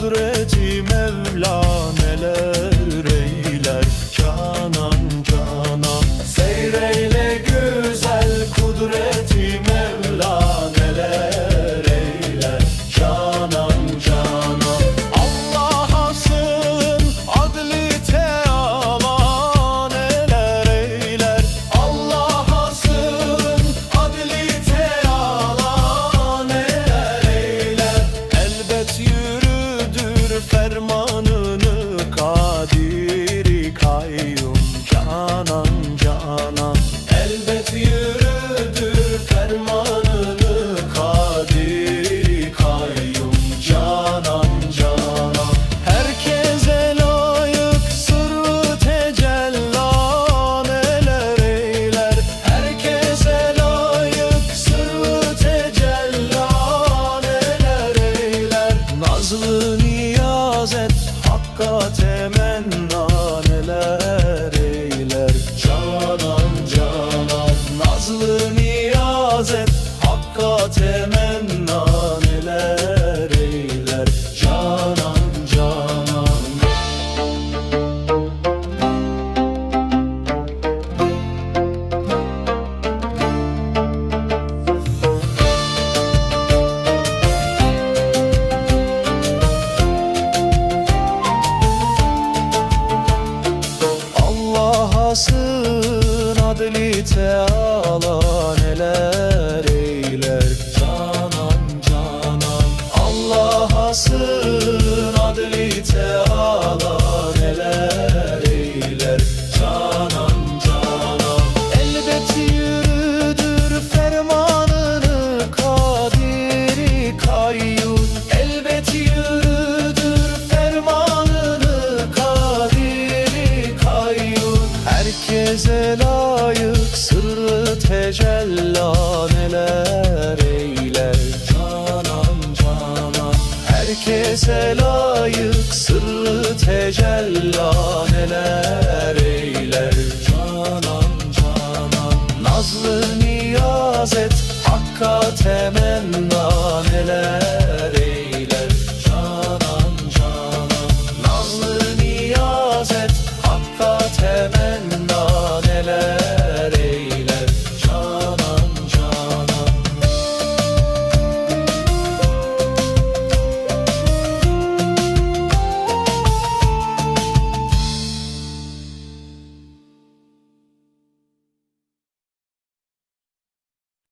kudretime fermanını Kadiri kayyum canan canan. Elbet yürüdür fermanını Kadiri kayyum canan canan. Herkese layık sırrı tecellan eler eyler. Herkese layık sırrı tecellan eler eyler. Nazlı got adlite al layık sırrı tecella neler eyler Canan canan. Herkese layık sırrı tecella neler eyler Canan canan. Nazlı niyaz et Hakka temenni